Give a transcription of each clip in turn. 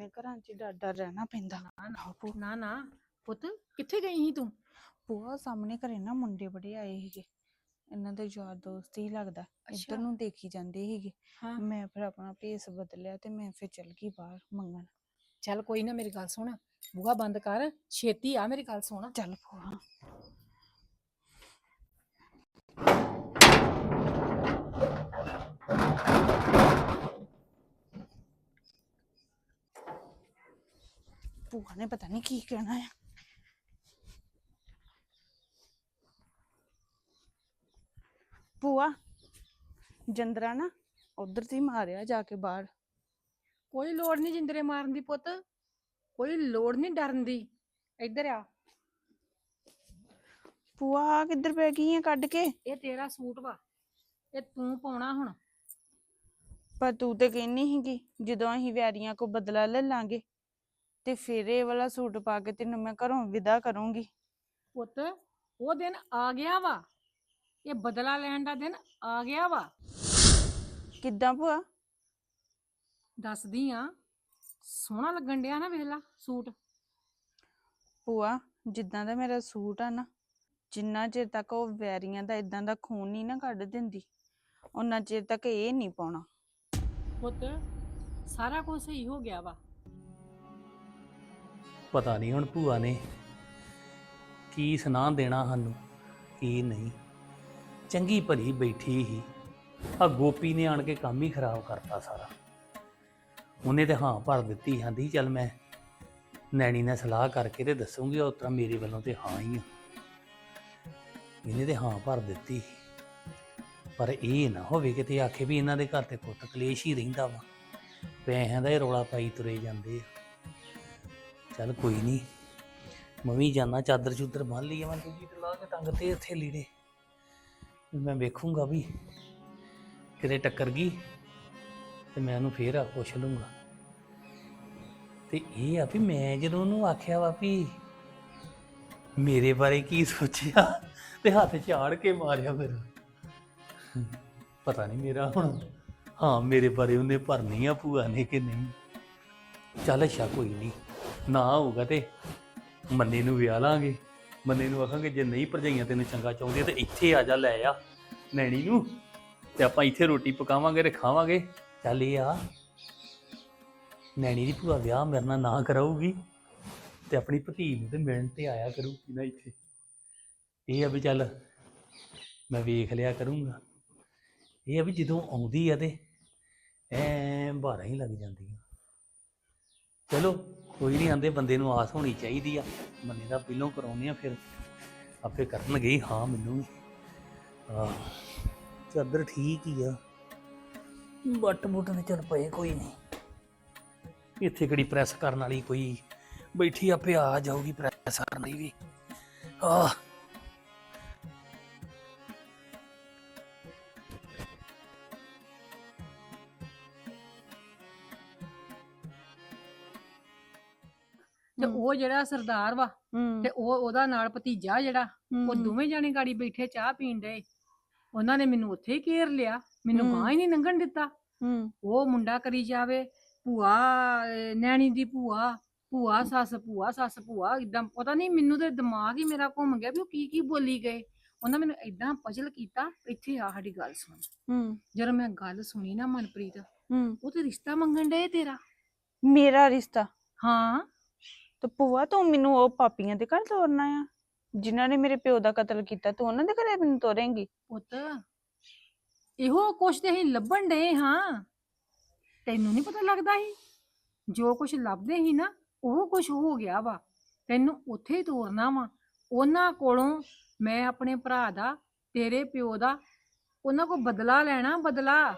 ਆਪਣੇ ਘਰਾਂ 'ਚ ਡਰ ਡਰ ਰਹਿਣਾ ਪੈਂਦਾ। ਨਾ ਨਾ ਨਾ ਪੁੱਤ ਕਿੱਥੇ ਗਈ ਸੀ ਤੂੰ? ਭੂਆ ਸਾਹਮਣੇ ਘਰੇ ਨਾ ਮੁੰਡੇ ਬੜੇ ਆਏ ਸੀਗੇ। ਇਹਨਾਂ ਦੇ ਯਾਰ ਦੋਸਤ ਹੀ ਲੱਗਦਾ ਅੱਛਾ। ਇੱਧਰ ਨੂੰ ਦੇਖੀ ਜਾਂਦੇ ਸੀਗੇ। ਹਾਂ। ਮੈਂ ਫਿਰ ਆਪਣਾ ਭੇਸ ਬਦਲਿਆ ਤੇ ਮੈਂ ਫਿਰ ਚਲ ਗਈ ਬਾਹਰ ਮੰਗਣ। ਚੱਲ ਕੋਈ ਨਾ ਮੇਰੀ ਗੱਲ ਸੁਣ। ਬੂਹਾ ਬੰਦ ਕਰ ਛੇਤੀ ਆ ਮੇਰੀ ਗੱਲ ਸੁਣ। ਚੱਲ ਭੂਆ। ਭੂਆ ਨੇ ਪਤਾ ਨਹੀਂ ਕੀ ਕਹਿਣਾ ਆ। ਭੂਆ ਜੰਦਰਾ ਨਾ ਉਧਰ ਸੀ ਮਾਰਿਆ ਜਾ ਕੇ ਬਾਹਰ। ਕੋਈ ਲੋੜ ਨਹੀਂ ਜਿੰਦਰੇ ਮਾਰਨ ਦੀ ਪੁੱਤ। ਕੋਈ ਲੋੜ ਨਹੀਂ ਡਰਨ ਦੀ। ਇੱਧਰ ਆ। ਭੂਆ ਆਹ ਕਿੱਧਰ ਪੈ ਗਈ ਆ ਕੱਢ ਕੇ? ਇਹ ਤੇਰਾ ਸੂਟ ਵਾ। ਇਹ ਤੂੰ ਪਾਉਣਾ ਹੁਣ। ਪਰ ਤੂੰ ਤੇ ਕਹਿੰਨੀ ਸੀਗੀ ਜਦੋਂ ਅਸੀਂ ਵੈਰੀਆਂ ਕੋ ਬਦਲਾ ਲੈ ਲਾਂਗੇ ਤੇ ਫਿਰ ਇਹ ਵਾਲਾ ਸੂਟ ਪਾ ਕੇ ਤੈਨੂੰ ਮੈਂ ਘਰੋਂ ਵਿਦਾ ਕਰੂੰਗੀ। ਪੁੱਤ ਉਹ ਦਿਨ ਆ ਗਿਆ ਵਾ। ਇਹ ਬਦਲਾ ਲੈਣ ਦਾ ਦਿਨ ਆ ਗਿਆ ਵਾ। ਕਿੱਦਾਂ ਭੂਆ? ਦੱਸਦੀ ਆ ਸੋਹਣਾ ਲੱਗਣ ਡਿਆ ਨਾ ਵੇਖ ਲਾ ਸੂਟ। ਭੂਆ ਜਿੱਦਾਂ ਦਾ ਮੇਰਾ ਸੂਟ ਆ ਨਾ ਜਿੰਨਾ ਚਿਰ ਤੱਕ ਉਹ ਵੈਰੀਆਂ ਦਾ ਇਦਾਂ ਦਾ ਖੂਨ ਨਹੀਂ ਨਾ ਕੱਢ ਦਿੰਦੀ ਉਹਨਾਂ ਚਿਰ ਤੱਕ ਇਹ ਨਹੀਂ ਪਾਉਣਾ। ਪੁੱਤ ਸਾਰਾ ਕੁਝ ਸਹੀ ਹੋ ਗਿਆ ਵਾ। ਪਤਾ ਨਹੀਂ ਹੁਣ ਭੂਆ ਨੇ ਕੀ ਸੁਣਾ ਦੇਣਾ ਸਾਨੂੰ, ਕੀ ਨਹੀਂ। ਚੰਗੀ ਭਲੀ ਬੈਠੀ ਹੀ ਆ ਗੋਪੀ ਨੇ ਆਣ ਕੇ ਕੰਮ ਹੀ ਖਰਾਬ ਕਰਤਾ ਸਾਰਾ। ਉਹਨੇ ਤੇ ਹਾਂ ਭਰ ਦਿੱਤੀ, ਆਂਦੀ ਚੱਲ ਮੈਂ ਨੈਣੀ ਨਾਲ ਸਲਾਹ ਕਰਕੇ ਤੇ ਦੱਸੂਗੀ ਉਸ ਤਰ੍ਹਾਂ ਮੇਰੇ ਵੱਲੋਂ ਤੇ ਹਾਂ ਹੀ ਆ। ਇਹਨੇ ਤੇ ਹਾਂ ਭਰ ਦਿੱਤੀ। ਪਰ ਇਹ ਨਾ ਹੋਵੇ ਕਿਤੇ ਆਖੇ ਵੀ ਇਹਨਾਂ ਦੇ ਘਰ ਤੇ ਪੁੱਤ ਕਲੇਸ਼ ਹੀ ਰਹਿੰਦਾ ਵਾ। ਪੈਸਿਆਂ ਦਾ ਹੀ ਰੌਲਾ ਪਾਈ ਤੁਰੇ ਜਾਂਦੇ ਆ। ਚੱਲ ਕੋਈ ਨਹੀਂ ਮੈਂ ਵੀ ਜਾਣਾ ਚਾਦਰ ਚੂਦਰ ਬੰਨ ਲਈ ਆ ਮੈਂ ਦੂਜੀ ਤੇ ਲਾ ਕੇ ਟੰਗ ਤੇ ਇੱਥੇ ਲੀੜੇ। ਮੈਂ ਵੇਖੂੰਗਾ ਵੀ ਕਿਤੇ ਟੱਕਰ ਗਈ ਤੇ ਮੈਂ ਉਹਨੂੰ ਫੇਰ ਆ ਪੁੱਛ ਲੂੰਗਾ। ਤੇ ਇਹ ਆ ਵੀ ਮੈਂ ਜਦੋਂ ਉਹਨੂੰ ਆਖਿਆ ਵਾ ਵੀ ਮੇਰੇ ਬਾਰੇ ਕੀ ਸੋਚਿਆ, ਤੇ ਹੱਥ ਝਾੜ ਕੇ ਮਾਰਿਆ ਫਿਰ। ਪਤਾ ਨਹੀਂ ਮੇਰਾ ਹੁਣ, ਹਾਂ, ਮੇਰੇ ਬਾਰੇ ਉਹਨੇ ਭਰਨੀ ਆ ਭੂਆ ਨੇ ਕਿ ਨਹੀਂ। ਚੱਲ ਅੱਛਾ, ਕੋਈ ਨਹੀਂ ਨਾ ਹੋਊਗਾ ਤੇ ਮੰਨੇ ਨੂੰ ਵਿਆਹ ਲਾਂਗੇ। ਮੰਨੇ ਨੂੰ ਆਖਾਂਗੇ, ਜੇ ਨਹੀਂ ਭਰਜਾਈਆਂ ਤੈਨੂੰ ਚੰਗਾ ਚਾਹੁੰਦੀਆਂ ਤੇ ਇੱਥੇ ਆ ਜਾ, ਲੈ ਆ ਨੈਣੀ ਨੂੰ ਤੇ ਆਪਾਂ ਇੱਥੇ ਰੋਟੀ ਪਕਾਵਾਂਗੇ ਤੇ ਖਾਵਾਂਗੇ। ਚੱਲ ਇਹ ਆ। ਨੈਣੀ ਦੀ ਭੂਆ ਵਿਆਹ ਮੇਰੇ ਨਾਲ ਨਾ ਕਰਾਊਗੀ ਤੇ ਆਪਣੀ ਭਤੀ ਨੂੰ ਤੇ ਮਿਲਣ ਤੇ ਆਇਆ ਕਰੂਗੀ ਨਾ ਇੱਥੇ। ਇਹ ਆ ਵੀ ਚੱਲ ਮੈਂ ਵੇਖ ਲਿਆ ਕਰੂੰਗਾ। ਇਹ ਆ ਵੀ ਜਦੋਂ ਆਉਂਦੀ ਆ ਤੇ ਐ ਬਾਰਾਂ ਹੀ ਲੱਗ ਜਾਂਦੀਆਂ। ਚਲੋ ਕੋਈ ਨਹੀਂ ਆਂਦੇ ਬੰਦੇ ਨੂੰ ਆਸ ਹੋਣੀ ਚਾਹੀਦੀ ਆ। ਬੰਦੇ ਦਾ ਪਹਿਲੋਂ ਕਰਾਉਨੇ ਆ ਫਿਰ ਆਪੇ ਕਰਨਗੇ। ਹੀ, ਹਾਂ ਮੈਨੂੰ ਵੀ। ਆ ਚਾਦਰ ਠੀਕ ਹੀ ਆ। ਬੱਟ ਬੁੱਟ ਤੇ ਚੱਲ ਪਏ ਕੋਈ ਨਹੀਂ। ਇੱਥੇ ਕਿਹੜੀ ਪ੍ਰੈਸ ਕਰਨ ਵਾਲੀ ਕੋਈ ਬੈਠੀ ਆਪੇ ਆ ਜਾਊਗੀ ਪ੍ਰੈਸ ਕਰਨ ਲਈ ਵੀ। ਆਹ। ਤੇ। ਉਹ ਜਿਹੜਾ ਸਰਦਾਰ ਵਾ ਹੂੰ। ਤੇ ਉਹ ਉਹਦਾ ਨਾਲ ਭਤੀਜਾ ਜਿਹੜਾ ਉਹ ਹੂੰ। ਦੋਵੇਂ ਜਾਣੇ ਗਾੜੀ ਬੈਠੇ ਚਾਹ ਪੀਣ ਦੇ ਉਹਨਾਂ ਨੇ ਮੈਨੂੰ ਉੱਥੇ ਹੀ ਘੇਰ ਲਿਆ ਮੈਨੂੰ। ਗਾਂ ਹੀ ਨਹੀਂ ਲੰਘਣ ਦਿੱਤਾ। ਹੂੰ। ਉਹ ਮੁੰਡਾ ਕਰੀ ਜਾਵੇ ਭੂਆ ਅਹ, ਨੈਣੀ ਦੀ ਭੂਆ ਭੂਆ ਸੱਸ ਭੂਆ ਸੱਸ ਭੂਆ ਇਦਾਂ ਪਤਾ ਨਹੀਂ ਮੈਨੂੰ ਤੇ ਦਿਮਾਗ ਹੀ ਮੇਰਾ ਘੁੰਮ ਗਿਆ ਵੀ ਉਹ ਕੀ ਕੀ ਬੋਲੀ ਗਏ। ਉਹਨਾਂ ਮੈਨੂੰ ਇਦਾਂ ਪਜਲ ਕੀਤਾ ਇੱਥੇ ਆ ਸਾਡੀ ਗੱਲ ਸੁਣ। ਹੂੰ। ਜਦੋਂ ਮੈਂ ਗੱਲ ਸੁਣੀ ਨਾ ਮਨਪ੍ਰੀਤ ਹੂੰ। ਉਹ ਤੇ ਰਿਸ਼ਤਾ ਮੰਗਣ ਡਏ ਤੇਰਾ? ਮੇਰਾ ਰਿਸ਼ਤਾ? ਹਾਂ। ਤੇ ਭੂਆ ਤੂੰ ਮੈਨੂੰ ਉਹ ਪਾਪੀਆਂ ਦੇ ਘਰ ਤੋਰਨਾ ਆ ਜਿਨ੍ਹਾਂ ਨੇ ਮੇਰੇ ਪਿਓ ਦਾ ਕਤਲ ਕੀਤਾ ਤੂੰ ਉਹਨਾਂ ਦੇ ਘਰੇ ਮੈਨੂੰ ਤੋਰੇਂਗੀ? ਪੁੱਤ ਇਹੋ ਕੁਛ ਤੇ ਅਸੀਂ ਲੱਭਣ ਡਏ ਹਾਂ। ਤੈਨੂੰ ਨਹੀਂ ਪਤਾ ਲੱਗਦਾ ਸੀ? ਜੋ ਕੁਛ ਲੱਭਦੇ ਸੀ ਨਾ ਉਹ ਕੁਛ ਹੋ ਗਿਆ ਵਾ। ਤੈਨੂੰ ਉੱਥੇ ਹੀ ਤੋਰਨਾ ਵਾ। ਉਹਨਾਂ ਕੋਲੋਂ ਮੈਂ ਆਪਣੇ ਭਰਾ ਦਾ ਤੇਰੇ ਪਿਓ ਦਾ ਉਹਨਾਂ ਕੋਲ ਬਦਲਾ ਲੈਣਾ ਬਦਲਾ।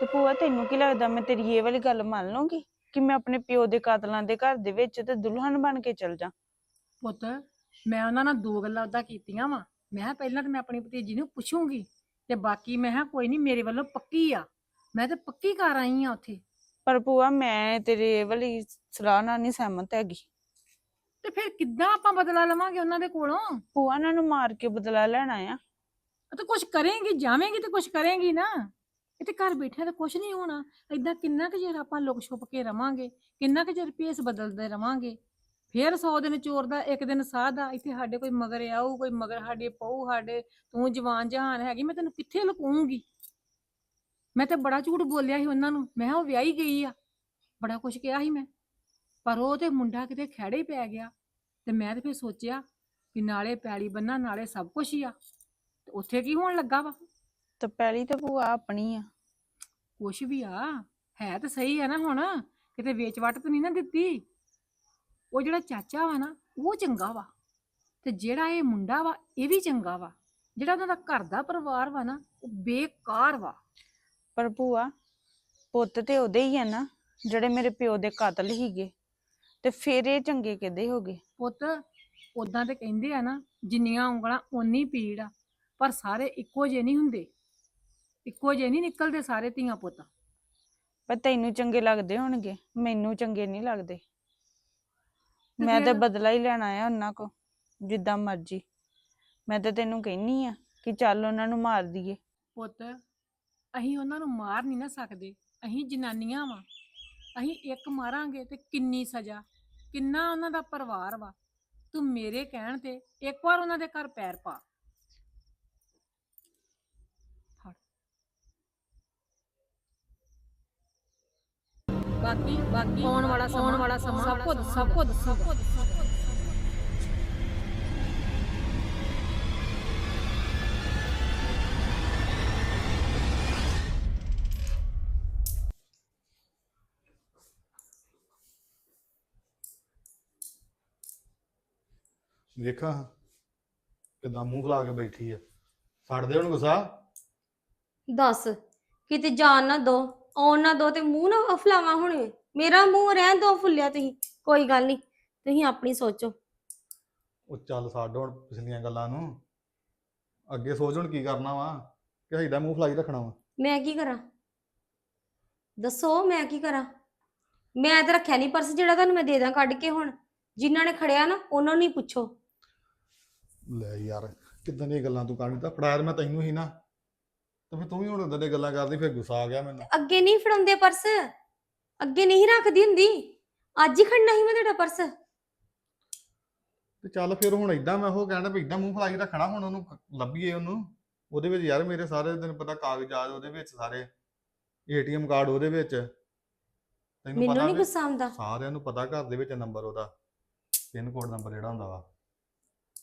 ਤੇ ਭੂਆ ਤੈਨੂੰ ਕੀ ਲੱਗਦਾ ਮੈਂ ਤੇਰੀ ਇਹ ਵਾਲੀ ਗੱਲ ਮੰਨ ਲਵਾਂਗੀ ਕਿ ਮੈਂ ਆਪਣੇ ਪਿਓ ਦੇ ਕਾਤਲਾਂ ਦੇ ਘਰ ਦੇ ਵਿੱਚ ਤੇ ਦੁਲਹਨ ਬਣ ਕੇ ਚਲ ਜਾ। ਪੁੱਤ ਮੈਂ ਉਹਨਾਂ ਨਾਲ ਦੋ ਗੱਲਾਂ ਉਦਾਂ ਕੀਤੀਆਂ ਵਾ। ਮੈਂ ਕਿਹਾ ਪਹਿਲਾਂ ਤਾਂ ਮੈਂ ਆਪਣੀ ਭਤੀਜੀ ਨੂੰ ਪੁੱਛੂੰਗੀ ਤੇ ਬਾਕੀ ਮੈਂ ਕਿਹਾ ਕੋਈ ਨਹੀਂ ਮੇਰੇ ਵੱਲੋਂ ਪੱਕੀ ਆ। ਮੈਂ ਤੇ ਪੱਕੀ ਕਰ ਆਈ ਆ ਉੱਥੇ। ਪਰ ਭੂਆ ਮੈਂ ਤੇਰੇ ਵਾਲੀ ਸਲਾਹ ਨਾਲ ਨਹੀਂ ਸਹਿਮਤ ਹੈਗੀ। ਤੇ ਫਿਰ ਕਿੱਦਾਂ ਆਪਾਂ ਬਦਲਾ ਲਵਾਂਗੇ ਉਹਨਾਂ ਦੇ ਕੋਲੋਂ? ਭੂਆ ਇਹਨਾਂ ਨੂੰ ਮਾਰ ਕੇ ਬਦਲਾ ਲੈਣਾ ਆ। ਤੇ ਕੁਝ ਕਰੇਂਗੀ ਜਾਵੇਂਗੀ ਤੇ ਕੁਝ ਕਰੇਂਗੀ ਨਾ। ਇਹ ਤੇ ਘਰ ਬੈਠਿਆਂ ਤਾਂ ਕੁਝ ਨਹੀਂ ਹੋਣਾ। ਏਦਾਂ ਕਿੰਨਾ ਕੁ ਚਿਰ ਆਪਾਂ ਲੁਕ ਛੁਪ ਕੇ ਰਵਾਂਗੇ, ਕਿੰਨਾ ਕੁ ਚਿਰ ਭੇਸ ਬਦਲਦੇ ਰਵਾਂਗੇ। ਫੇਰ 100 ਦਿਨ ਚੋਰ ਦਾ, ਇੱਕ ਦਿਨ ਸਾਹ ਦਾ, ਇੱਥੇ ਸਾਡੇ ਕੋਈ ਮਗਰ ਆਊ, ਕੋਈ ਮਗਰ ਸਾਡੇ ਪਊ, ਸਾਡੇ ਤੂੰ ਜਵਾਨ ਜਹਾਨ ਹੈਗੀ, ਮੈਂ ਤੈਨੂੰ ਕਿੱਥੇ ਲੁਕਾਉਂਗੀ? ਮੈਂ ਤੇ ਬੜਾ ਝੂਠ ਬੋਲਿਆ ਸੀ ਉਹਨਾਂ ਨੂੰ, ਮੈਂ ਕਿਹਾ ਉਹ ਵਿਆਹੀ ਗਈ ਆ। ਬੜਾ ਕੁਝ ਕਿਹਾ ਸੀ ਮੈਂ। ਪਰ ਉਹ ਤੇ ਮੁੰਡਾ ਕਿਤੇ ਖਹਿੜੇ ਪੈ ਗਿਆ ਤੇ ਮੈਂ ਤੇ ਫਿਰ ਸੋਚਿਆ ਕਿ ਨਾਲੇ ਪੈਲੀ ਬੰਨਾ, ਨਾਲੇ ਸਭ ਕੁਝ ਹੀ ਆ। ਤੇ ਉੱਥੇ ਕੀ ਹੋਣ ਲੱਗਾ ਵਾ? ਤੇ ਪਹਿਲੀ ਤਾਂ ਭੂਆ ਆਪਣੀ ਆ। ਕੁਛ ਵੀ ਆ ਹੈ ਤਾਂ ਸਹੀ ਆ ਨਾ ਹੁਣ। ਕਿਤੇ ਵੇਚ ਵਟ ਤਾਂ ਨਹੀਂ ਨਾ ਦਿੱਤੀ। ਉਹ ਜਿਹੜਾ ਚਾਚਾ ਵਾ ਨਾ ਉਹ ਚੰਗਾ ਵਾ। ਤੇ ਜਿਹੜਾ ਇਹ ਮੁੰਡਾ ਵਾ ਇਹ ਵੀ ਚੰਗਾ ਵਾ। ਜਿਹੜਾ ਉਹਨਾਂ ਦਾ ਘਰ ਦਾ ਪਰਿਵਾਰ ਵਾ ਨਾ ਉਹ ਬੇਕਾਰ ਵਾ। ਪਰ ਭੂਆ ਪੁੱਤ ਤੇ ਉਹਦੇ ਹੀ ਆ ਨਾ ਜਿਹੜੇ ਮੇਰੇ ਪਿਓ ਦੇ ਕਾਤਲ ਹੀਗੇ। ਤੇ ਫਿਰ ਇਹ ਚੰਗੇ ਕਿੱਦੇ ਹੋ ਗਏ? ਪੁੱਤ ਉਦਾਂ ਤੇ ਕਹਿੰਦੇ ਆ ਨਾ ਜਿੰਨੀਆਂ ਉਂਗਲਾਂ ਓਨੀ ਪੀੜ ਆ। ਪਰ ਸਾਰੇ ਇੱਕੋ ਜਿਹੇ ਨਹੀਂ ਹੁੰਦੇ। ਇੱਕੋ ਜਿਹੇ ਨਹੀਂ ਨਿਕਲਦੇ ਸਾਰੇ ਧੀਆਂ ਪੁੱਤ। ਪਰ ਤੈਨੂੰ ਚੰਗੇ ਲੱਗਦੇ ਹੋਣਗੇ ਮੈਨੂੰ ਚੰਗੇ ਨਹੀਂ ਲੱਗਦੇ। ਮੈਂ ਤਾਂ? ਬਦਲਾ ਹੀ ਲੈਣਾ ਆ ਉਹਨਾਂ ਕੋ ਜਿੱਦਾਂ ਮਰਜ਼ੀ। ਮੈਂ ਤਾਂ ਤੈਨੂੰ ਕਹਿਨੀ ਆ ਕਿ ਚੱਲ ਉਹਨਾਂ ਨੂੰ ਮਾਰ ਦਈਏ। ਪੁੱਤ ਅਸੀਂ ਉਹਨਾਂ ਨੂੰ ਮਾਰ ਨਹੀਂ ਨਾ ਸਕਦੇ। ਅਸੀਂ ਜਨਾਨੀਆਂ ਵਾਂ। ਅਸੀਂ ਇੱਕ ਮਾਰਾਂਗੇ ਤੇ ਕਿੰਨੀ ਸਜ਼ਾ। ਕਿੰਨਾ ਉਹਨਾਂ ਦਾ ਪਰਿਵਾਰ ਵਾ। ਤੂੰ ਮੇਰੇ ਕਹਿਣ ਤੇ ਇੱਕ ਵਾਰ ਉਹਨਾਂ ਦੇ ਘਰ ਪੈਰ ਪਾ। ਬਾਕੀ ਬਾਕੀ ਆਉਣ ਵਾਲਾ ਆਉਣ ਵਾਲਾ ਸਮਾਂ ਸਭ ਕੁਝ ਸਭ ਕੁਝ ਸਭ ਕੁਝ। ਵੇਖਾਂ ਕਿਦਾਂ ਮੂੰਹ ਫਲਾ ਕੇ ਬੈਠੀ ਆ। ਛੱਡ ਦੇ ਹੁਣ ਗੁੱਸਾ। ਦੱਸ ਕਿਤੇ ਜਾਣ ਨਾ ਦੋ। ਆਉਣ ਨਾ ਦੋ ਤੇ ਮੂੰਹ ਨਾ ਫਲਾਵਾ ਹੁਣ ਮੇਰਾ ਮੂੰਹ ਰਹਿਣ ਦੋ ਫੁੱਲਿਆ ਤੁਸੀਂ। ਕੋਈ ਗੱਲ ਨਹੀਂ ਤੁਸੀਂ ਆਪਣੀ ਸੋਚੋ। ਉਹ ਚੱਲ ਛੱਡ ਹੁਣ ਪਿਛਲੀਆਂ ਗੱਲਾਂ ਨੂੰ। ਅੱਗੇ ਸੋਚ ਹੁਣ ਕੀ ਕਰਨਾ ਵਾ। ਕਿ ਏਦਾਂ ਮੂੰਹ ਫਲਾਈ ਰੱਖਣਾ ਵਾ। ਮੈਂ ਕੀ ਕਰਾਂ? ਦੱਸੋ ਮੈਂ ਕੀ ਕਰਾਂ? ਮੈਂ ਤਾਂ ਰੱਖਿਆ ਨਹੀਂ ਪਰਸ ਜਿਹੜਾ ਤੁਹਾਨੂੰ ਮੈਂ ਦੇ ਦਾਂ ਕੱਢ ਕੇ ਹੁਣ। ਜਿਨ੍ਹਾਂ ਨੇ ਖੜਿਆ ਨਾ ਉਹਨਾਂ ਨੂੰ ਹੀ ਪੁੱਛੋ। ਲੈ ਯਾਰ ਕਿਦਾਂ ਦੀਆਂ ਗੱਲਾਂ ਤੂੰ ਕਰਨੀ ਤਾਂ ਫੜਾਇਆ ਤਾਂ ਮੈਂ ਤੈਨੂੰ ਹੀ ਨਾ। ਤੇ ਫਿਰ ਤੂੰ ਵੀ ਹੁਣ ਉਦਾਂ ਦੀਆਂ ਗੱਲਾਂ ਕਰਦੀ ਫਿਰ ਗੁੱਸਾ ਆ ਗਿਆ ਮੈਨੂੰ। ਅੱਗੇ ਨਹੀਂ ਫੜਾਉਂਦੇ ਪਰਸ? ਅੱਗੇ ਨਹੀਂ ਰੱਖਦੀ ਹੁੰਦੀ? ਅੱਜ ਹੀ ਖੜਨਾ ਸੀ ਮੈਂ ਤੁਹਾਡਾ ਪਰਸ। ਤੇ ਚੱਲ ਫਿਰ ਹੁਣ ਏਦਾਂ ਮੈਂ ਉਹ ਕਹਿਣਾ ਵੀ ਏਦਾਂ ਮੂੰਹ ਫਲਾਈ ਰੱਖਣਾ ਹੁਣ ਉਹਨੂੰ ਕ- ਲੱਭੀਏ ਉਹਨੂੰ। ਉਹਦੇ ਵਿੱਚ ਯਾਰ ਮੇਰੇ ਸਾਰੇ ਤੈਨੂੰ ਪਤਾ ਕਾਗਜ਼ਾਤ ਉਹਦੇ ਵਿੱਚ ਸਾਰੇ ਏਟੀਐਮ ਕਾਰਡ ਉਹਦੇ ਵਿੱਚ। ਤੈਨੂੰ ਮੈਨੂੰ ਪਤਾ ਨਹੀਂ ਵੀ- ਗੁੱਸਾ ਆਉਂਦਾ। ਸਾਰਿਆਂ ਨੂੰ ਪਤਾ ਘਰ ਦੇ ਵਿੱਚ ਨੰਬਰ ਉਹਦਾ ਪਿੰਨ ਕੋਡ ਨੰਬਰ ਜਿਹੜਾ ਹੁੰਦਾ ਵਾ।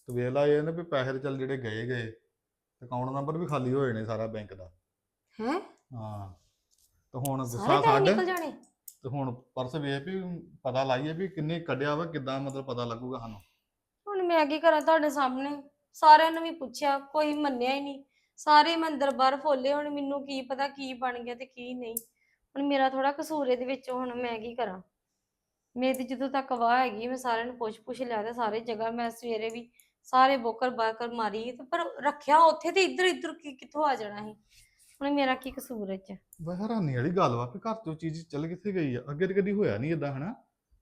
ਤੇ ਵੇਖ ਲਾ ਇਹ ਨਾ ਵੀ ਪੈਸੇ ਤੇ ਚੱਲ ਜਿਹੜੇ ਗਏ ਗਏ। ਅਕਾਊਂਟ ਨੰਬਰ ਵੀ ਖਾਲੀ ਹੋਏ ਨੇ ਸਾਰਾ ਬੈਂਕ ਦਾ। ਹੈ? ਹਾਂ ਤੇ ਹੁਣ ਸਾਰੇ ਗੁੱਸਾ ਪੈਸੇ ਛੱਡ ਨਿਕਲ ਜਾਣੇ? ਤੇ ਹੁਣ ਪਰਸ ਵੇਖ ਵੀ ਪਤਾ ਲਾਈਏ ਵੀ ਕਿੰਨੇ ਕੱਢਿਆ ਵਾ ਕਿੱਦਾਂ ਮਤਲਬ ਪਤਾ ਲੱਗੂਗਾ ਸਾਨੂੰ। ਹੁਣ ਮੈਂ ਕੀ ਕਰਾਂ ਤੁਹਾਡੇ ਸਾਹਮਣੇ? ਸਾਰਿਆਂ ਨੂੰ ਵੀ ਪੁੱਛਿਆ ਕੋਈ ਮੰਨਿਆ ਹੀ ਨਹੀਂ। ਸਾਰੇ ਮੈਂ ਅੰਦਰ ਬਾਹਰ ਫੋਲੇ ਹੁਣ ਮੈਨੂੰ ਕੀ ਪਤਾ ਕੀ ਬਣ ਗਿਆ ਤੇ ਕੀ ਨਹੀਂ। ਹੁਣ ਮੇਰਾ ਥੋੜਾ ਕਸੂਰ ਇਹਦੇ ਵਿੱਚ ਹੁਣ ਮੈਂ ਕੀ ਕਰਾਂ? ਮੇਰੀ ਤੇ ਜਦੋਂ ਤੱਕ ਵਾਹ ਹੈਗੀ ਮੈਂ ਸਾਰਿਆਂ ਨੂੰ ਪੁੱਛ ਪੁੱਛ ਲਿਆ ਤੇ ਸਾਰੇ ਜਗ੍ਹਾ ਮੈਂ ਸਵੇਰੇ ਵੀ ਸਾਰੇ ਬੋਕਰ ਬਾਕਰ ਮਾਰੀ ਤੇ ਪਰ ਰੱਖਿਆ ਉੱਥੇ ਤੇ ਇੱਧਰ ਇੱਧਰ ਕੀ ਕਿੱਥੋਂ ਆ ਜਾਣਾ ਸੀ? ਹੁਣ ਮੇਰਾ ਕੀ ਕਸੂਰ ਇਹ ਚ ਬਈ ਹੈਰਾਨੀ ਵਾਲੀ ਗੱਲ ਵਾ ਕਿ ਘਰ ਤੋਂ ਚੀਜ਼ ਚੱਲ ਕਿੱਥੇ ਗਈ ਆ? ਅੱਗੇ ਤੇ ਕਦੀ ਹੋਇਆ ਨਹੀਂ ਇਦਾਂ ਹਨਾ?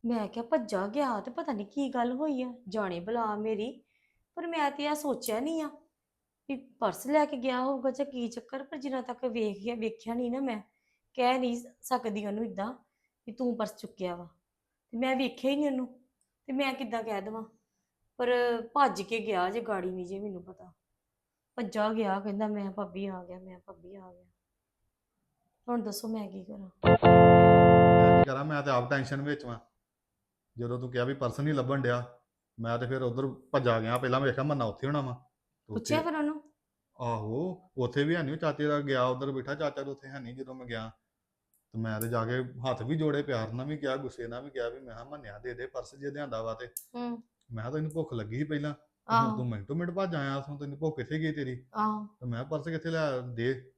ਮੈਂ ਕਿਹਾ ਭੱਜਾ ਗਿਆ ਤੇ ਪਤਾ ਨਹੀਂ ਕੀ ਗੱਲ ਹੋਈ ਆ। ਜਾਣੇ ਭਲਾ ਮੇਰੀ ਪਰ ਮੈਂ ਤੇ ਆ ਸੋਚਿਆ ਨਹੀਂ ਆ ਵੀ ਪਰਸ ਲੈ ਕੇ ਗਿਆ ਹੋਊਗਾ ਜਾਂ ਕੀ ਚੱਕਰ ਪਰ ਜਿੰਨਾ ਤੱਕ ਵੇਖ ਗਿਆ ਵੇਖਿਆ ਨਹੀਂ ਨਾ ਮੈਂ ਕਹਿ ਨਹੀਂ ਸਕਦੀ ਉਹਨੂੰ ਇਦਾਂ ਵੀ ਤੂੰ ਪਰਸ ਚੁੱਕਿਆ ਵਾ। ਤੇ ਮੈਂ ਵੇਖਿਆ ਹੀ ਨਹੀਂ ਉਹਨੂੰ ਤੇ ਮੈਂ ਕਿੱਦਾਂ ਕਹਿ ਦੇਵਾਂ? ਪਰ ਭੱਜ ਕੇ ਗਿਆ ਜੇ ਗਾੜੀ ਨਹੀਂ ਜੇ ਮੈਨੂੰ ਪਤਾ। ਭੱਜਾ ਗਿਆ ਕਹਿੰਦਾ ਮੈਂ ਭਾਬੀ ਆ ਗਿਆ ਮੈਂ ਭਾਬੀ ਆ ਗਿਆ। ਹੁਣ ਦੱਸੋ ਮੈਂ ਕੀ ਕਰਾਂ? ਮੈਂ ਕੀ ਕਰਾਂ ਮੈਂ ਤੇ ਆਪ ਟੈਨਸ਼ਨ ਵਿੱਚ ਵਾਂ। ਜਦੋਂ ਤੂੰ ਕਿਹਾ ਵੀ ਪਰਸ ਨਹੀਂ ਲੱਭਣ ਡਿਆ ਮੈਂ ਤੇ ਫਿਰ ਉਧਰ ਭੱਜਾ ਗਿਆ। ਪਹਿਲਾਂ ਮੈਂ ਵੇਖਿਆ ਮੰਨਾ ਉੱਥੇ ਹੋਣਾ ਵਾ। ਪੁੱਛਿਆ ਫਿਰ ਉਹਨੂੰ? ਆਹੋ ਉੱਥੇ ਵੀ ਹੈ ਨਹੀਂ ਚਾਚੇ ਦਾ ਗਿਆ ਉਧਰ ਬੈਠਾ ਚਾਚਾ ਤੇ ਉੱਥੇ ਹੈ ਨਹੀਂ ਜਦੋਂ ਮੈਂ ਗਿਆ। ਤੇ ਮੈਂ ਤੇ ਜਾ ਕੇ ਹੱਥ ਵੀ ਜੋੜੇ ਪਿਆਰ ਨਾਲ ਵੀ ਕਿਹਾ ਗੁੱਸੇ ਨਾਲ ਵੀ ਕਿਹਾ ਵੀ ਮੈਂ ਕਿਹਾ ਮੰਨਿਆ ਦੇ ਦੇ ਪਰਸ ਜੇ ਲਿਆਂਦਾ ਵਾ ਤੇ। ਹੂੰ। ਮੈਂ ਕਿਹਾ ਤੈਨੂੰ ਭੁੱਖ ਲੱਗੀ ਸੀ ਪਹਿਲਾਂ ਤੇ ਹੁਣ ਆਹੋ। ਤੂੰ ਮਿੰਟੋ ਮਿੰਟ ਭੱਜ ਆਇਆ ਤੈਨੂੰ ਭੁੱਖ ਕਿੱਥੇ ਗਈ ਤੇਰੀ? ਆਹੋ। ਤੇ ਮੈਂ ਕਿਹਾ ਪਰਸ ਕਿੱਥੇ ਲਿਆ ਦੇ?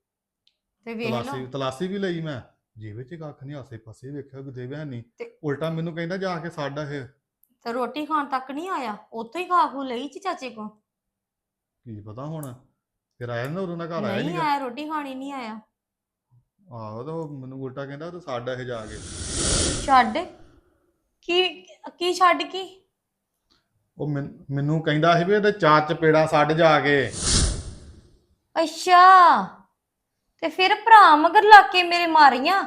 ਤੇ ਵੇਖ ਲਓ। ਤਲਾਸੀ ਤਲਾਸੀ ਵੀ ਲਈ ਮੈਂ। ਜੇਬ ਚ ਕੱਖ ਨਹੀਂ ਆਸੇ ਪਾਸੇ ਵੇਖਿਆ ਕਿਤੇ ਵੀ ਹੈ ਨਹੀਂ ਤੇ- ਉਲਟਾ ਮੈਨੂੰ ਕਹਿੰਦਾ ਜਾ ਕੇ ਸਾਡਾ ਇਹ। ਤੇ ਰੋਟੀ ਖਾਣ ਤੱਕ ਨਹੀਂ ਆਇਆ? ਉੱਥੋਂ ਹੀ ਖਾ ਖੂ ਲਈ ਚ ਚਾਚੇ ਕੋ ਕੀ ਪਤਾ ਹੁਣ? ਫਿਰ ਆਇਆ ਨਾ ਉਦੋਂ ਦਾ ਘਰ ਆਇਆ ਨਹੀਂ ਨਹੀਂ ਆਇਆ ਰੋਟੀ ਖਾਣੀ ਨਹੀਂ ਆਇਆ। ਆਹੋ ਤੇ ਉਹ ਮੈਨੂੰ ਉਲਟਾ ਕਹਿੰਦਾ ਤੇ ਸਾਡਾ ਇਹ ਜਾ ਕੇ। ਛੱਡ। ਕੀ ਕੀ ਛੱਡ ਕੀ? ਉਹ ਮੈਨ- ਮੈਨੂੰ ਕਹਿੰਦਾ ਸੀ ਵੀ ਇਹਦੇ ਚਾਰ ਚਪੇੜਾ ਛੱਡ ਜਾ ਕੇ। ਅੱਛਾ। ਤੇ ਫਿਰ ਭਰਾ ਮਗਰ ਲਾ ਕੇ ਮੇਰੇ ਮਾਰੀਆਂ।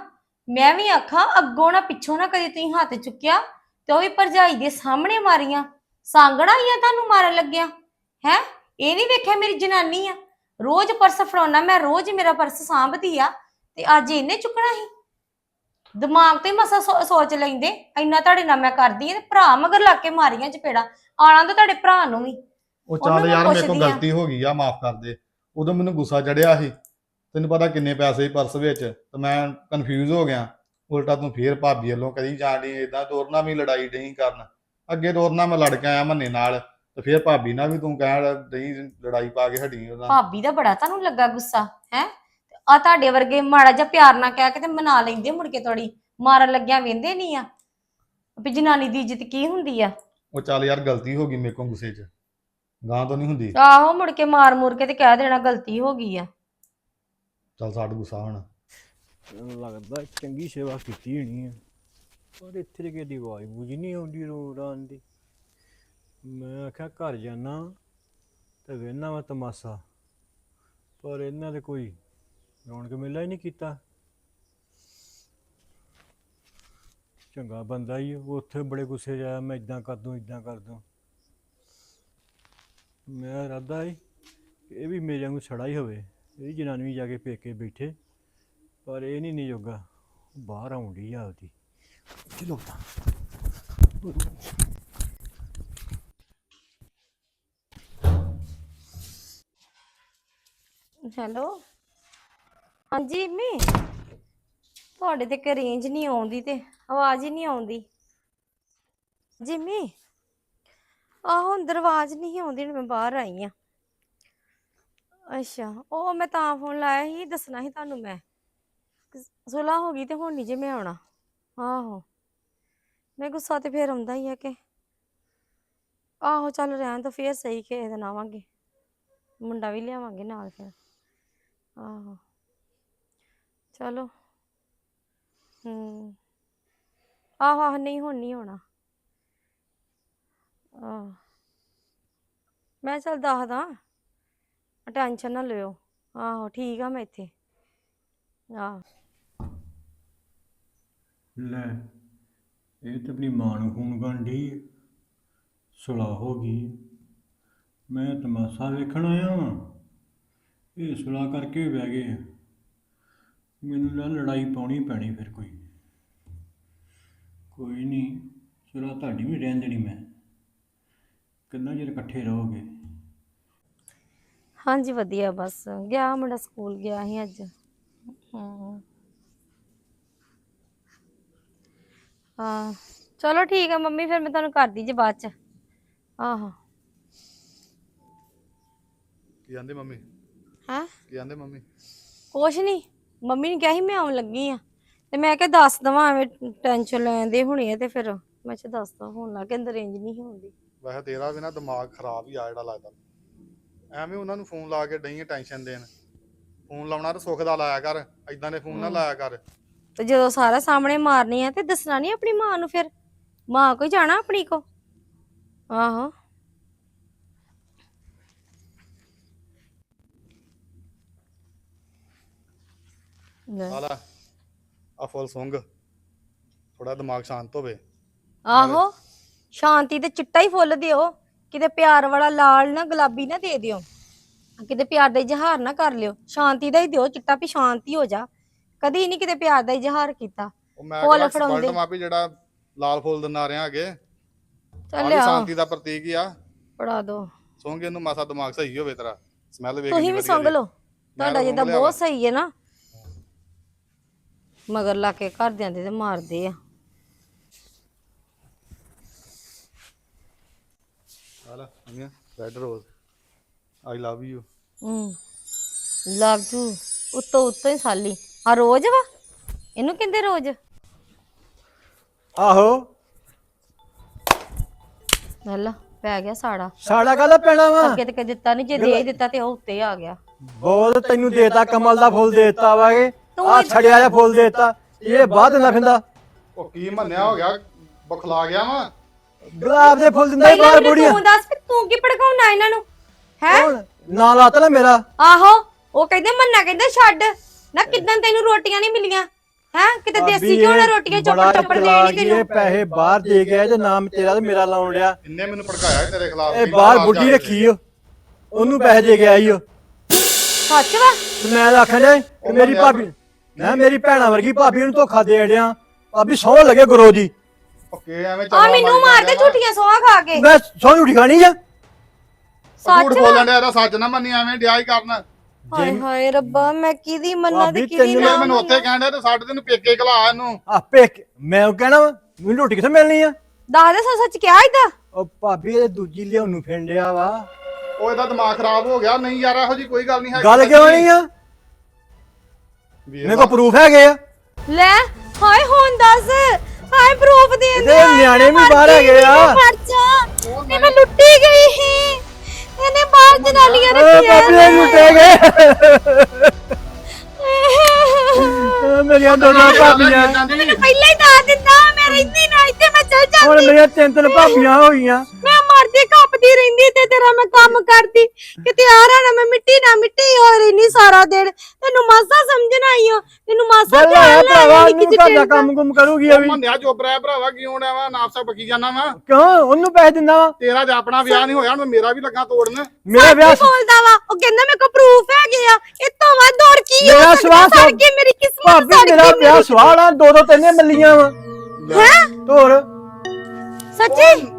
ਮੈਂ ਵੀ ਆਖਾਂ, ਅੱਗੋਂ ਨਾ ਪਿੱਛੋਂ ਨਾ ਕਦੇ ਤੁਸੀਂ ਹੱਥ ਚੁੱਕਿਆ ਤੇ ਉਹ ਵੀ ਭਰਜਾਈ ਦੇ ਸਾਹਮਣੇ ਮਾਰੀਆਂ। ਸਾਂਗਣਾ ਹੀ ਆ ਤੁਹਾਨੂੰ ਮਾਰਨ ਲੱਗਿਆ। ਹੈ? ਇਹ ਨਹੀਂ ਵੇਖਿਆ ਮੇਰੀ ਜਨਾਨੀ ਆ। ਰੋਜ਼ ਪਰਸ ਫੜਾਉਣਾ, ਮੈਂ ਰੋਜ਼ ਮੇਰਾ ਪਰਸ ਸਾਂਭਦੀ ਆ ਤੇ ਅੱਜ ਇਹਨੇ ਚੁੱਕਣਾ ਸੀ। ਦਿਮਾਗ ਤੇ ਮਸਾ ਸੋਚ ਲੈਂਦੇ ਇੰਨਾ ਤੁਹਾਡੇ ਨਾਲ ਮੈਂ ਕਰਦੀ ਆ ਤੇ ਭਰਾ ਮਗਰ ਲਾ ਕੇ ਮਾਰੀਆਂ ਚਪੇੜਾ ਆਣਾ ਤਾਂ ਤੁਹਾਡੇ ਭਰਾ ਨੂੰ ਵੀ। ਉਹ ਉਹਨੂੰ ਚੱਲ ਯਾਰ ਮੇਰੇ ਕੋਲ ਪੁੱਛਦੀ ਆਂ। ਗਲਤੀ ਹੋ ਗਈ ਆ ਮਾਫ ਕਰ ਦੇ। ਉਦੋਂ ਮੈਨੂੰ ਗੁੱਸਾ ਚੜਿਆ ਸੀ। ਤੈਨੂੰ ਪਤਾ ਕਿੰਨੇ ਪੈਸੇ ਸੀ ਪਰਸ ਵਿੱਚ ਤੇ ਮੈਂ ਕਨਫਿਊਜ਼ ਹੋ ਗਿਆ। ਉਲਟਾ ਤੂੰ ਫੇਰ ਭਾਬੀ ਵੱਲੋਂ ਕਦੀ ਜਾਣੀ ਇਦਾਂ ਤੋਰਨਾ ਵੀ ਲੜਾਈ ਨਹੀਂ ਕਰਨ। ਅੱਗੇ ਤੋਰਨਾ ਮੈਂ ਲੜ ਕੇ ਆਇਆ ਮੰਨੇ ਨਾਲ ਤੇ ਫੇਰ ਭਾਬੀ ਨਾਲ ਵੀ ਤੂੰ ਕਹਿਣ ਨਹੀਂ ਲੜਾਈ ਪਾ ਕੇ ਹਟੀ ਉਹਦਾ। ਭਾਬੀ ਦਾ ਬੜਾ ਤੁਹਾਨੂੰ ਲੱਗਾ ਗੁੱਸਾ ਹੈ? ਆ ਤੁਹਾਡੇ ਵਰਗੇ ਮਾੜਾ ਜਿਹਾ ਪਿਆਰ ਨਾਲ ਕਹਿ ਕੇ ਤੇ ਮਨਾ ਲੈਂਦੇ ਮੁੜ ਕੇ ਥੋੜੀ ਮਾਰਨ ਲੱਗਿਆ ਵੇਂਦੇ ਨਹੀਂ ਆ। ਵੀ ਜਨਾਨੀ ਦੀ ਇੱਜ਼ਤ ਕੀ ਹੁੰਦੀ ਆ? ਉਹ ਚੱਲ ਯਾਰ ਗਲਤੀ ਹੋ ਗਈ ਮੇਰੇ ਕੋਲ ਗੁੱਸੇ 'ਚ। ਗਾਂ ਤੋਂ ਨਹੀਂ ਹੁੰਦੀ। ਆਹੋ ਮੁੜ ਕੇ ਮਾਰ ਮੁਰ ਕੇ ਤੇ ਕਹਿ ਦੇਣਾ ਗਲਤੀ ਹੋ ਗਈ ਆ। ਚੱਲ ਛੱਡ ਗੁੱਸਾ ਹੁਣ। ਮੈਨੂੰ ਲੱਗਦਾ ਚੰਗੀ ਸੇਵਾ ਕੀਤੀ ਹੋਣੀ ਹੈ ਪਰ ਇੱਥੇ ਤੇ ਕਿਹਦੀ ਆਵਾਜ਼ ਬੂਝ ਨਹੀਂ ਆਉਂਦੀ ਰੋੜਾਂ ਦੀ। ਮੈਂ ਆਖਿਆ ਘਰ ਜਾਣਾ ਤੇ ਵੇਖਣਾ ਵਾ ਤਮਾਸਾ। ਪਰ ਇਹਨਾਂ ਦੇ ਕੋਈ ਰੌਣਕ ਮੇਲਾ ਹੀ ਨਹੀਂ ਕੀਤਾ। ਚੰਗਾ ਬੰਦਾ ਹੀ ਉਹ ਉੱਥੇ ਬੜੇ ਗੁੱਸੇ 'ਚ ਆਇਆ, ਮੈਂ ਇਦਾਂ ਕਰ ਦੂੰ ਇਦਾਂ ਕਰ ਦੂੰ। ਮੈਂ ਇਰਾਦਾ ਹੀ ਇਹ ਵੀ ਮੇਰੇ ਵਾਂਗੂ ਛੜਾ ਹੀ ਹੋਵੇ ਇਹਦੀ ਜਨਾਨੀ ਵੀ ਜਾ ਕੇ ਪੇਕੇ ਬੈਠੇ, ਪਰ ਇਹ ਨਹੀਂ ਨੀ ਜੋਗਾ ਬਾਹਰ ਆਉਂਦੀ ਆ ਉਹਦੀ ਚਲੋ ਤਾਂ। ਹੈਲੋ। ਹਾਂਜੀ ਮੀ ਤੁਹਾਡੇ ਤੇ ਕਿ ਰੇਂਜ ਨਹੀਂ ਆਉਂਦੀ ਤੇ, ਆਵਾਜ਼ ਹੀ ਨਹੀਂ ਆਉਂਦੀ। ਜਿਮੀ ਆਹੋ ਅੰਦਰ ਆਵਾਜ਼ ਨਹੀਂ ਆਉਂਦੀ ਮੈਂ ਬਾਹਰ ਆਈ ਆ। ਅੱਛਾ, ਉਹ ਮੈਂ ਤਾਂ ਫੋਨ ਲਾਇਆ ਸੀ, ਦੱਸਣਾ ਸੀ ਤੁਹਾਨੂੰ ਮੈਂ। ਕਿ ਹੋ ਗਈ ਤੇ ਹੁਣ ਨਹੀਂ ਜੇ ਮੈਂ ਆਉਣਾ। ਆਹੋ, ਮੈਂ ਗੁੱਸਾ ਤੇ ਫੇਰ ਆਉਂਦਾ ਹੀ ਆ ਕਿ। ਆਹੋ, ਚੱਲ ਰਹਿਣ ਤਾਂ ਫੇਰ ਸਹੀ ਕਿਸੇ ਦਿਨ ਆਵਾਂਗੇ। ਮੁੰਡਾ ਵੀ ਲਿਆਵਾਂਗੇ ਨਾਲ ਫਿਰ। ਆਹੋ। ਚਲੋ। ਹੂੰ। ਆਹੋ ਆਹੋ ਨਹੀਂ, ਹੁਣ ਨਹੀਂ ਹੋਣਾ ਆਹ। ਮੈਂ ਚੱਲ ਦੱਸਦਾ। ਟੈਨਸ਼ਨ ਨਾ ਲਿਓ। ਆਹੋ, ਠੀਕ ਆ ਮੈਂ ਇੱਥੇ। ਆਹ। ਲੈ, ਇਹ ਤੇ ਆਪਣੀ ਮਾਂ ਨੂੰ ਫੋਨ ਕਰਨ ਡਈ ਸੁਲਾ ਹੋ ਗਈ। ਮੈਂ ਤਮਾਸ਼ਾ ਵੇਖਣ ਆਇਆ ਵਾਂ। ਇਹ ਸੁਲਾਹ ਕਰਕੇ ਬਹਿ ਗਏ ਆ। ਮੈਨੂੰ ਨਾ ਲੜਾਈ ਪਾਉਣੀ ਪੈਣੀ ਫਿਰ ਕੋਈ। ਕੋਈ ਨਹੀਂ ਸੁਲਾ ਤੁਹਾਡੀ ਵੀ ਰਹਿਣ ਦੇਣੀ ਮੈਂ। ਕਿੰਨਾ ਚਿਰ ਇਕੱਠੇ ਰਹੋਗੇ? ਹਾਂਜੀ ਵਧੀਆ ਬਸ। ਗਿਆ ਮੁੰਡਾ ਸਕੂਲ ਗਿਆ ਸੀ ਅੱਜ। ਹੂੰ। ਹਾਂ ਚਲੋ ਠੀਕ ਆ ਮੰਮੀ ਫਿਰ ਮੈਂ ਤੁਹਾਨੂੰ ਕਰਦੀ ਜੇ ਬਾਅਦ ਚ। ਆਹੋ ਕੀ ਕਹਿੰਦੇ ਮੰਮੀ? ਹੈਂ? ਕੀ ਕਹਿੰਦੇ ਮੰਮੀ? ਕੁਛ ਨਹੀਂ ਮੰਮੀ ਨੇ ਕਿਹਾ ਸੀ ਮੈਂ ਆਉਣ ਲੱਗੀ ਆ। ਤੇ ਮੈਂ ਕਿਹਾ ਦੱਸ ਦਵਾਂ ਐਵੇਂ ਟੈਨਸ਼ਨ ਲੈਂਦੇ ਹੁਣੇ ਆ ਤੇ ਫਿਰ ਮੈਂ ਚ ਦੱਸਦਾ ਹੁਣ ਲਾ ਕੇ ਅੰਦਰ ਰੇਂਜ ਨਹੀਂ ਹੁੰਦੀ। ਵੈਸੇ ਤੇਰਾ ਵੀ ਨਾ ਦਿਮਾਗ ਖਰਾਬ ਹੀ ਆ ਜਿਹੜਾ ਲੱਗਦਾ। ਐਵੇਂ ਉਹਨਾਂ ਨੂੰ ਫੋਨ ਲਾ ਕੇ ਡਈਆਂ ਟੈਨਸ਼ਨ ਦੇਣ। ਫੋਨ ਲਾਉਣਾ ਤਾਂ ਸੁੱਖ ਦਾ ਲਾਇਆ ਕਰ ਐਦਾਂ ਦੇ ਫੋਨ ਨਾ ਲਾਇਆ ਕਰ। ਤੇ ਜਦੋਂ ਸਾਰਾ ਸਾਹਮਣੇ ਮਾਰਨੀ ਆ ਤੇ ਦੱਸਣਾ ਨਹੀਂ ਆਪਣੀ ਮਾਂ ਨੂੰ ਫਿਰ? ਮਾਂ ਕੋਈ ਜਾਣਾ ਆਪਣੀ ਕੋ? ਆਹੋ। ਲੈ। ਆ ਲੈ। ਆ ਫੁੱਲ ਸੁੰਘ। ਥੋੜਾ ਦਿਮਾਗ ਸ਼ਾਂਤ ਹੋਵੇ। ਆਹੋ। ਸ਼ਾਂਤੀ ਤੇ ਚਿੱਟਾ ਹੀ ਫੁੱਲ ਦਿਓ। ਕਿਤੇ ਪਿਆਰ ਵਾਲਾ ਲਾਲ ਨਾ ਗੁਲਾਬੀ ਨਾ ਦੇ ਦਿਓ। ਕਿਤੇ ਪਿਆਰ ਦਾ ਇਜ਼ਹਾਰ ਨਾ ਕਰ ਲਿਓ। ਸ਼ਾਂਤੀ ਦਾ ਹੀ ਦਿਓ। ਚਿੱਟਾ ਵੀ ਸ਼ਾਂਤੀ ਹੋ ਜਾ। ਕਦੀ ਨਹੀਂ ਕਿਤੇ ਪਿਆਰ ਦਾ ਇਜ਼ਹਾਰ ਕੀਤਾ। ਉਹ ਮੈਂ ਫੁੱਲ ਫੜਾਉਂਦੇ। ਸਪਲਟ ਮਾਪੀ ਜਿਹੜਾ ਲਾਲ ਫੁੱਲ ਦਿੰਦਾ ਰਿਆਂ ਅੱਗੇ। ਚੱਲ ਵੀ ਆ ਸ਼ਾਂਤੀ ਦਾ ਪ੍ਰਤੀਕ ਹੀ ਆ। ਪੜਾ ਦੋ। ਸੁੰਘ ਇਹਨੂੰ ਮਾਸਾ ਦਿਮਾਗ ਸਹੀ ਹੋਵੇ ਤੇਰਾ। ਸਮੈਲ ਵੇਖ ਤੁਸੀਂ ਵੀ ਸੰਗ ਲਓ। ਤੁਹਾਡਾ ਜਿੱਦਾਂ ਸੰਗ ਬਹੁਤ ਸਹੀ ਹੈ ਨਾ। ਮਗਰ ਲਾ ਕੇ ਘਰਦਿਆਂ ਦੇ ਤੇ ਮਾਰਦੇ ਆ। ਆ ਲੈ ਅੰਗਿਆ red rose I love you ਹੂੰ ਲਵ ਯੂ ਉੱਤੋਂ ਉੱਤੋਂ ਹੀ ਸਾਲੀ। ਆ ਰੋਜ਼ ਵਾ? ਇਹਨੂੰ ਕਹਿੰਦੇ ਰੋਜ਼? ਆਹੋ। ਲੈ ਪੈ ਗਿਆ ਸਾੜਾ। ਸਾਡਾ ਕਾਹਦਾ ਪੈਣਾ ਵਾ? ਅੱਗੇ ਤੇ ਦਿੱਤਾ ਨਹੀਂ ਜੇ ਦੇ ਦਿੱਤਾ ਤੇ ਉਹ ਉੱਤੇ ਆ ਗਿਆ। ਬਹੁਤ ਤੈਨੂੰ ਦੇਤਾ ਕਮਲ ਦਾ ਫੁੱਲ ਦੇਤਾ ਵਾਗੇ ਤੂੰ ਆ ਹੀ- ਛੜਿਆ ਜਿਹਾ ਫੁੱਲ ਦੇਤਾ। ਇਹ ਬਾਅਦ ਨਾ ਫਿੰਦਾ। ਉਹ ਕੀ ਮੰਨਿਆ ਹੋ ਗਿਆ? ਬਖਲਾ ਗਿਆ ਵਾ। ਗੁਲਾਬ ਦੇ ਫੁੱਲ ਦਿੰਦਾ ਪਹਿਲਾਂ ਬਾਹਰ ਮੈਨੂੰ ਬੁੜੀਆਂ। ਤੂੰ ਦੱਸ ਵੀ ਤੂੰ ਕੀ ਭੜਕਾਉਣਾ ਇਹਨਾਂ ਨੂੰ? ਹੈ? ਕੌਣ? ਨਾਂ ਲਾਤਾ ਨਾ ਮੇਰਾ। ਆਹੋ ਉਹ ਕਹਿੰਦੇ ਮੰਨਾ ਕਹਿੰਦਾ ਛੱਡ। ਨਾ ਕਿਦਾਂ ਤੈਨੂੰ ਰੋਟੀਆਂ ਨਹੀਂ ਮਿਲੀਆਂ? ਹੈ? ਕਿਤੇ ਦੇਸੀ ਘਿਓ ਨਾਲ ਰੋਟੀਆਂ ਚੋਪੜ ਚੋਪੜ ਦੇਣੀ ਈ, ਤੈਨੂੰ? ਇਹ ਪੈਸੇ ਬਾਹਰ ਦੇ ਗਿਆ ਤੇ ਨਾਮ ਤੇਰਾ ਤੇ ਮੇਰਾ ਲਾਉਣ ਲਿਆ ਇੰਨੇ ਮੈਨੂੰ ਭੜਕਾਇਆ ਤੇਰੇ ਖਿਲਾਫ। ਇਹ ਬਾਹਰ ਬੁੱਢੀ ਰੱਖੀ ਓ ਉਹਨੂੰ ਪੈਸੇ ਦੇ ਕੇ ਆਈ ਓ ਸੱਚ ਵਾ? ਤੇ ਮੈਂ ਤਾਂ ਆਖਣ ਡਿਆ ਕਿ ਮੇਰੀ ਭਾਬੀ ਮੈਂ ਮੇਰੀ ਭੈਣਾ ਵਰਗੀ ਭਾਬੀ ਨੂੰ ਧੋਖਾ ਦੇ ਡਿਆ। ਭਾਬੀ ਸੌ ਲੱਗੇ ਗੁਰੂ ਦੀ ਓਕੇ ਐਵੇਂ ਆ ਚੱਲ ਮੈਨੂੰ ਮਾਰਦੇ ਝੂਠੀਆਂ ਸੋਹਾ ਖਾ ਕੇ। ਮੈਂ ਸੌ ਝੂਠੀ ਖਾਣੀ ਆ? ਝੂਠ ਸੱਚ ਬੋਲਣ ਡਿਆ ਇਹਦਾ ਸੱਚ ਨਾ ਮੰਨੀ ਐਵੇਂ ਡਿਆ ਹੀ ਕਰਨ। ਹਾਏ ਹਾਏ ਰੱਬਾ ਮੈਂ ਕਿਹਦੀ ਮੰਨਾਂ ਤੇ ਭਾਬੀ, ਕਿਹਦੀ ਤੈਨੂੰ ਨਾ ਇਹ ਮੈਨੂੰ ਉੱਥੇ ਕਹਿਣ ਡਿਆ ਤੇ ਸਾਡੇ ਤੈਨੂੰ ਪੇਕੇ ਘਲਾ ਇਹਨੂੰ। ਆਪੇ ਮੈਂ ਉਹ ਕਹਿਣਾ ਵਾ, ਮੈਨੂੰ ਰੋਟੀ ਕਿੱਥੇ ਮਿਲਣੀ ਆ? ਦੱਸ ਦੇ ਸੱਚ ਸੱਚ ਕਿਹਾ ਇਦਾਂ ਉਹ ਭਾਬੀ ਇਹ ਦੂਜੀ ਲਿਆਉਣ ਨੂੰ ਫਿੰਡਿਆ ਵਾ। ਉਹ ਇਹਦਾ ਦਿਮਾਗ ਖਰਾਬ ਹੋ ਗਿਆ। ਨਹੀਂ ਯਾਰ ਇਹੋ ਜੀ ਕੋਈ ਗੱਲ ਨਹੀਂ ਹੈ ਗੱਲ ਕਿਉਂ ਨਹੀਂ ਆ? ਮੇਰੇ ਕੋਲ ਪ੍ਰੂਫ ਹੈਗੇ ਆ। ਲੈ ਹਾਏ ਹੁਣ ਦੱਸ। ਹਾਏ ਪ੍ਰੂਫ ਦੇ ਦੇ ਇਹਦੇ ਨਿਆਣੇ ਵੀ ਬਾਹਰ ਹੈਗੇ ਆ। ਖਰਚਾ ਮੈਂ ਲੁੱਟੀ ਗਈ ਸੀ। ਇਹਨੇ ਬਾਹਰ ਜਨਾਲੀਆਂ ਰੱਖੀਆਂ ਭਾਬੀ ਇਹ ਲੁੱਟੇ ਗਏ। ਮੇਰੀਆਂ ਦੋਨਾਂ ਭਾਬੀਆਂ ਮੈਨੂੰ ਪਹਿਲਾਂ ਹੀ ਦੱਸ ਦਿੰਦਾ ਮੈਂ ਰਹਿੰਦੀ ਨਾ ਇੱਥੇ। ਚੱਲ ਹੁਣ ਜਾਂਦੀ ਮੇਰੀਆਂ ਤਿੰਨ ਤਿੰਨ ਭਾਬੀਆਂ ਹੋਈਆਂ। ਮੈਂ ਮਰਦੀ ਕੱਪਦੀ ਰਹਿੰਦੀ ਤੇ ਤੇਰਾ ਮੈਂ ਕੰਮ ਕਰਦੀ। ਕਿਤੇ ਆ ਰਹਾ ਨਾ ਮੈਂ ਮਿੱਟੀ ਨਾ ਮਿੱਟੀ ਹੋ ਰਹਿਨੀ ਸਾਰਾ ਦਿਨ। ਤੈਨੂੰ ਮਾਸਾ ਸਮਝਣਾ ਆਈ ਹੋ ਤੈਨੂੰ ਮਾਸਾ ਚੱਲ ਆਇਆ ਭਰਾਵਾ ਲਾਇਆ ਉਹਨੂੰ ਘਰ ਦਾ ਕੰਮ ਕੁਮ ਕਰੂਗੀ ਵੀ। ਮੰਨਿਆ ਚੋਬਰਾ ਭਰਾਵਾ ਕਿਉਂ ਡਿਆ ਵਾ? ਨਾਫਸਾ ਬਕੀ ਜਾਣਾ ਵਾ। ਕਿਉਂ? ਉਹਨੂੰ ਪੈਸੇ ਦਿੰਦਾ ਵਾ। ਤੇਰਾ ਜੇ ਆਪਣਾ ਵਿਆਹ ਨਹੀਂ ਹੋਇਆ ਹੁਣ ਮੇਰਾ ਵੀ ਲੱਗਾ ਤੋੜਨ। ਮੇਰਾ ਵਿਆਹ ਬੋਲਦਾ ਵਾ। ਉਹ ਕਹਿੰਦਾ ਮੇਰੇ ਕੋਲ ਪ੍ਰੂਫ ਹੈਗੇ ਆ। ਇਹ ਤੋਂ ਵੱਧ ਹੋਰ ਕੀ ਹੋ ਮੇਰਾ ਸਕਦਾ? ਸਵਾਲ ਸੜ ਕੇ ਮੇਰੀ ਕਿਸਮਤ ਸੜ ਮੇਰਾ ਗਈ ਵਿਆਹ ਮੇਰੀ। ਆ ਦੋ ਦੋ ਤਿੰਨੇ ਮਿਲੀਆਂ ਵਾ। ਹੈਂ? ਤੋਰ। ਸੱਚੀ?